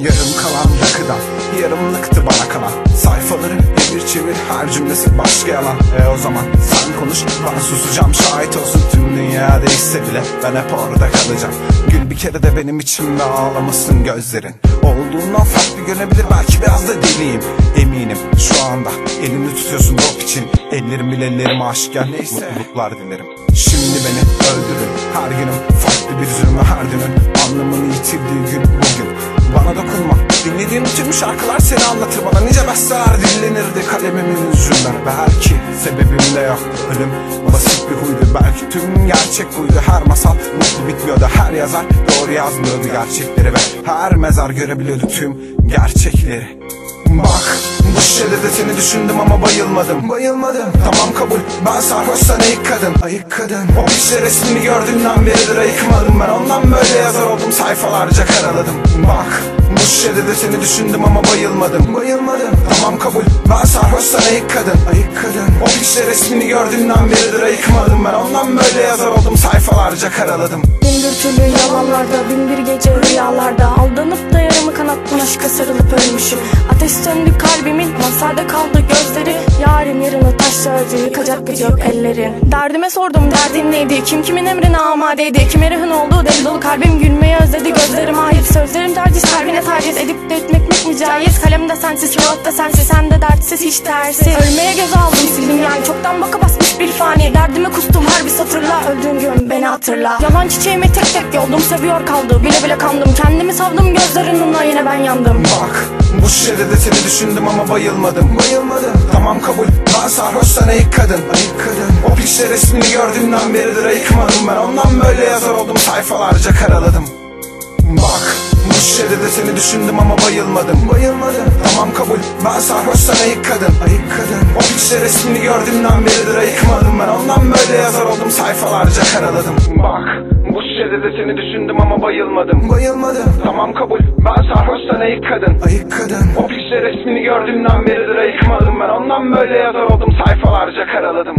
Yarım kalan rakıdan Yarımlıktı bana kalan Sayfaları devir çevir her cümlesi başka yalan. E o zaman sen konuş ben susacağım Şahit olsun. Tüm dünya değişse bile Ben hep orada kalacağım. Gül bir kere de benim içimde ağlamasın gözlerin. Olduğundan farklı görebilir belki biraz da deliyim. Eminim şu anda elimi tutuyorsun dop için. Ellerim bile ellerime aşıkken Neyse. mutluluklar dilerim. Şimdi beni öldürün. Her günüm Farklı bir zulmü her dönün Anlamını yitirdiği gün bugün. Bana dokunma. Dinlediğim tüm şarkılar seni anlatır. Bana Nice besteler dinlenirdi kalemimin yüzünden. Belki sebebim de yok Ölüm. Basit bir huydu. Belki tüm gerçek buydu. Her masal mutlu bitmiyordu. Her yazar doğru yazmıyordu gerçekleri Ve her mezar görebiliyordu tüm gerçekleri bu şişede de seni düşündüm ama bayılmadım. Bayılmadım. Tamam kabul. Ben sarhoşsan ayık kadın Ayık kadın O pişle resmini gördüğümden beridir ayıkmadım Ben. Ondan böyle yazar oldum sayfalarca karaladım. Bak bu şişede de seni düşündüm ama bayılmadım. Bayılmadım. Tamam kabul. Ben sarhoşsan ayık kadın Ayık kadın O pişle resmini gördüğümden beridir ayıkmadım Ben. Ondan böyle yazar oldum sayfalarca karaladım aşka sarılıp ölmüşüm. Ateş söndü kalbimin Masada kaldı gözleri. Yarim yarını taş sördü Yıkacak gücü yok ellerin Derdime sordum derdin neydi? Kim kimin emrine amadeydi? Kime rehın oldu? Deli dolu kalbim Gülmeyi özledi. Gözlerim hayır Sözlerim taciz kalbine taciz. Edip de etmek mi caiz? Kalemde sensiz kağıtta sensiz. Sen de dertsiz hiç dersiz Ölmeye göz aldım sildim yani. Çoktan boka basmış bir fani. Derdimi kustum her bir satırla. Öldüğüm gün beni hatırla. Yalan çiçeğimi tek tek yoldum Seviyor kaldı. Bile bile kandım. Kendimi savdım gözlerinin yine ben yandım. Bak bu şişede de seni düşündüm ama bayılmadım. Bayılmadım. Tamam kabul. Ben sarhoşsan ayık kadın. Ayık kadın. O pişle resmini gördüğümden beridir ayıkmadım Ben. Ondan böyle yazar oldum sayfalarca karaladım. Bak bu şişede de seni düşündüm ama bayılmadım. Bayılmadım. Tamam kabul ben sarhoşsan ayık kadın Ayık kadın O pişle resmini gördüğümden beridir ayıkmadım Ben. Ondan böyle yazar oldum sayfalarca karaladım. Bak bu şişede de seni düşündüm ama bayılmadım. Bayılmadım. Tamam kabul ben sarhoşsan ayık kadın Ayık kadın O pişle resmini gördüğümden beridir ayıkmadım Ben. Ondan böyle yazar oldum sayfalarca karaladım